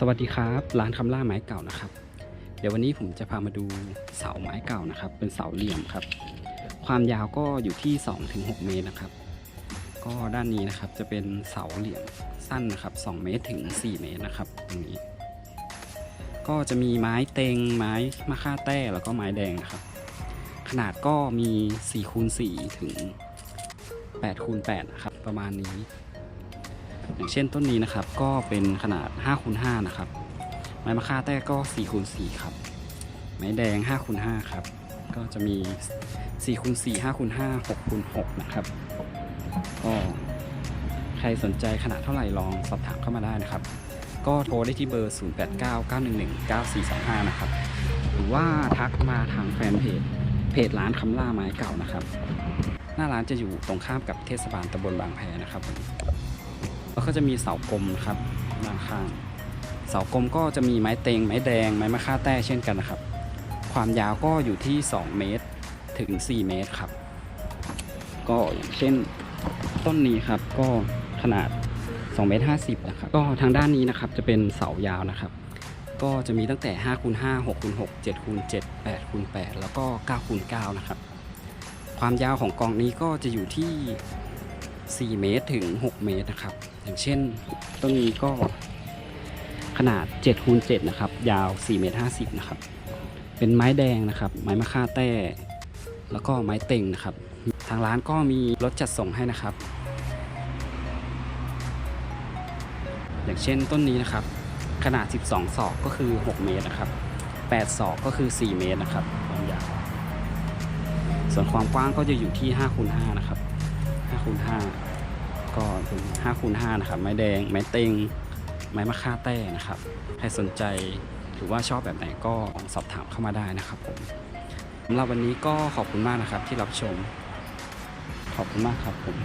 สวัสดีครับ ร้านคำล่าไม้เก่านะครับ เดี๋ยววันนี้ผมจะพามาดูเสาไม้เก่านะครับ เป็นเสาเหลี่ยมครับ ความยาวก็อยู่ที่ 2-6 เมตรนะครับ ก็ด้านนี้นะครับจะเป็นเสาเหลี่ยมสั้นนะครับ 2 เมตรถึง 4 เมตรนะครับตรงนี้ ก็จะมีไม้เต็งไม้มะค่าแต้แล้วก็ไม้แดงนะครับ ขนาดก็มี4คูณ4ถึง8คูณ8นะครับประมาณนี้ อย่างเช่นต้นนี้นะครับก็เป็นขนาด5คูณ5นะครับ ไม้มะค่าแต้ก็4คูณ4ครับ ไม้แดง5คูณ5ครับ ก็จะมี4คูณ4 5คูณ5 6คูณ6นะครับ ก็ใครสนใจขนาดเท่าไหร่ลองสอบถามเข้ามาได้นะครับ ก็โทรได้ที่เบอร์ 0899119425 นะครับ หรือว่าทักมาทางแฟนเพจ เพจร้านคำล่าไม้เก่านะครับ หน้าร้านจะอยู่ตรงข้ามกับเทศบาลตำบลบางแพนะครับ แล้วก็จะมีเสากลมนะครับด้านข้าง เสากลมก็จะมีไม้เต็ง ไม้แดง ไม้มะค่าแต้เช่นกันนะครับ ความยาวก็อยู่ที่ 2 เมตรถึง 4 เมตรครับ ก็อย่างเช่นต้นนี้ครับก็ขนาด2เมตร50นะครับ ก็ทางด้านนี้นะครับจะเป็นเสายาวนะครับ ก็จะมีตั้งแต่5คูณ5 6คูณ6 7คูณ7 8คูณ8แล้วก็9คูณ9นะครับ ความยาวของกองนี้ก็จะอยู่ที่ 4 เมตรถึง 6 เมตรนะครับ อย่างเช่นต้นนี้ก็ขนาด7คูณ7นะครับ ยาว 4 เมตร 50 นะครับ เป็นไม้แดงนะครับ ไม้มะค่าแต้ แล้วก็ไม้เต็งนะครับ ทางร้านก็มีรถจัดส่งให้นะครับ อย่างเช่นต้นนี้นะครับ ขนาด 12 ศอกก็คือ 6 เมตรนะครับ 8 ศอกก็คือ 4 เมตรนะครับความยาว ส่วนความกว้างก็จะอยู่ที่5คูณ5นะครับ 5คูณ5ก็เป็น5คูณ5นะครับ ไม้แดง ไม้เต็ง ไม้มะค่าแต้นะครับ ใครสนใจหรือว่าชอบแบบไหนก็สอบถามเข้ามาได้นะครับผมสำหรับวันนี้ก็ขอบคุณมากนะครับที่รับชม ขอบคุณมากครับผม